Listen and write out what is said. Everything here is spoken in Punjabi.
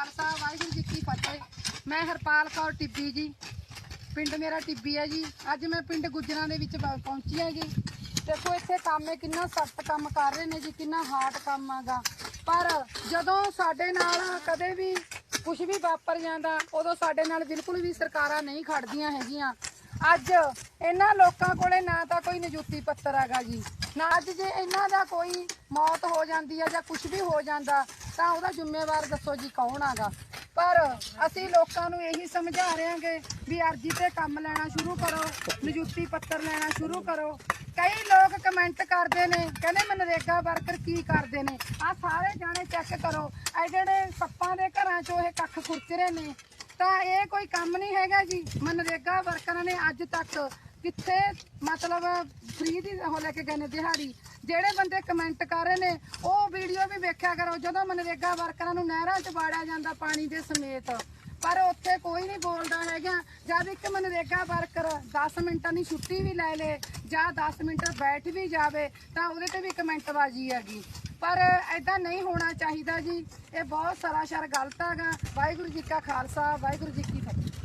ਖਾਲਸਾ, ਵਾਹਿਗੁਰੂ ਜੀ ਕੀ ਫਤਿਹ। ਮੈਂ ਹਰਪਾਲ ਕੌਰ ਟਿੱਬੀ ਜੀ। ਪਿੰਡ ਮੇਰਾ ਟਿੱਬੀ ਹੈ ਜੀ। ਅੱਜ ਮੈਂ ਪਿੰਡ ਗੁੱਜਰਾਂ ਦੇ ਵਿੱਚ ਪ- ਪਹੁੰਚੀ ਹਾਂ ਜੀ। ਦੇਖੋ, ਇੱਥੇ ਕੰਮ ਹੈ ਕਿੰਨਾ ਸਖਤ ਕੰਮ ਕਰ ਰਹੇ ਨੇ ਜੀ, ਕਿੰਨਾ ਹਾਰਡ ਕੰਮ ਹੈਗਾ। ਪਰ ਜਦੋਂ ਸਾਡੇ ਨਾਲ ਕਦੇ ਵੀ ਕੁਝ ਵੀ ਵਾਪਰ ਜਾਂਦਾ, ਉਦੋਂ ਸਾਡੇ ਨਾਲ ਬਿਲਕੁਲ ਵੀ ਸਰਕਾਰਾਂ ਨਹੀਂ ਖੜਦੀਆਂ ਹੈਗੀਆਂ। ਅੱਜ ਇਹਨਾਂ ਲੋਕਾਂ ਕੋਲੇ ਨਾ ਤਾਂ ਕੋਈ ਨਿਯੁਕਤੀ ਪੱਤਰ ਹੈਗਾ ਜੀ। ਨਾ ਅੱਜ ਜੇ ਇਹਨਾਂ ਦਾ ਕੋਈ ਮੌਤ ਹੋ ਜਾਂਦੀ ਹੈ ਜਾਂ ਕੁਝ ਵੀ ਹੋ ਜਾਂਦਾ, ਤਾਂ ਉਹਦਾ ਜ਼ਿੰਮੇਵਾਰ ਦੱਸੋ ਜੀ ਕੌਣ ਆਗਾ ਪਰ ਅਸੀਂ ਲੋਕਾਂ ਨੂੰ ਇਹੀ ਸਮਝਾ ਰਹੇ ਹਾਂਗੇ ਵੀ ਅਰਜੀ ਤੇ ਕੰਮ ਲੈਣਾ ਸ਼ੁਰੂ ਕਰੋ ਨਿਯੁਕਤੀ ਪੱਤਰ ਲੈਣਾ ਸ਼ੁਰੂ ਕਰੋ। ਕਈ ਲੋਕ ਕਮੈਂਟ ਕਰਦੇ ਨੇ, ਕਹਿੰਦੇ ਮਨਰੇਗਾ ਵਰਕਰ ਕੀ ਕਰਦੇ ਨੇ। ਆ ਸਾਰੇ ਜਾਣੇ ਚੈੱਕ ਕਰੋ। ਇਹ ਜਿਹੜੇ ਸੱਪਾਂ ਦੇ ਘਰਾਂ 'ਚੋਂ ਇਹ ਕੱਖ ਖੁਰਚ ਰਹੇ ਨੇ ਤਾਂ ਇਹ ਕੋਈ ਕੰਮ ਨਹੀਂ ਹੈਗਾ ਜੀ। ਮਨਰੇਗਾ ਵਰਕਰਾਂ ਨੇ ਅੱਜ ਤੱਕ ਕਿੱਥੇ ਮਤਲਬ ਫ੍ਰੀ ਦੀ ਉਹ ਲੈ ਕੇ ਗਏ ਨੇ ਦਿਹਾੜੀ। ਜਿਹੜੇ ਬੰਦੇ ਕਮੈਂਟ ਕਰ ਰਹੇ ਨੇ, ਉਹ ਵੀਡੀਓ ਵੀ ਵੇਖਿਆ ਕਰੋ, ਜਦੋਂ ਮਨਰੇਗਾ ਵਰਕਰਾਂ ਨੂੰ ਨਹਿਰਾਂ 'ਚ ਵਾੜਿਆ ਜਾਂਦਾ ਪਾਣੀ ਦੇ ਸਮੇਤ। ਪਰ ਉੱਥੇ ਕੋਈ ਨਹੀਂ ਬੋਲਦਾ ਹੈਗਾ। ਜਦ ਇੱਕ ਮਨਰੇਗਾ ਵਰਕਰ 10 ਮਿੰਟਾਂ ਦੀ ਛੁੱਟੀ ਵੀ ਲੈ ਲੇ ਜਾਂ 10 ਮਿੰਟ ਬੈਠ ਵੀ ਜਾਵੇ, ਤਾਂ ਉਹਦੇ ਤੇ ਵੀ ਕਮੈਂਟ ਬਾਜੀ ਹੈਗੀ। ਪਰ ਐਦਾਂ ਨਹੀਂ ਹੋਣਾ ਚਾਹੀਦਾ ਜੀ। ਇਹ ਬਹੁਤ ਸਰਾਸਰ ਗਲਤ ਹੈਗਾ। ਵਾਹਿਗੁਰੂ ਜੀ ਕਾ ਖਾਲਸਾ, ਵਾਹਿਗੁਰੂ ਜੀ ਕੀ ਫਤਿਹ।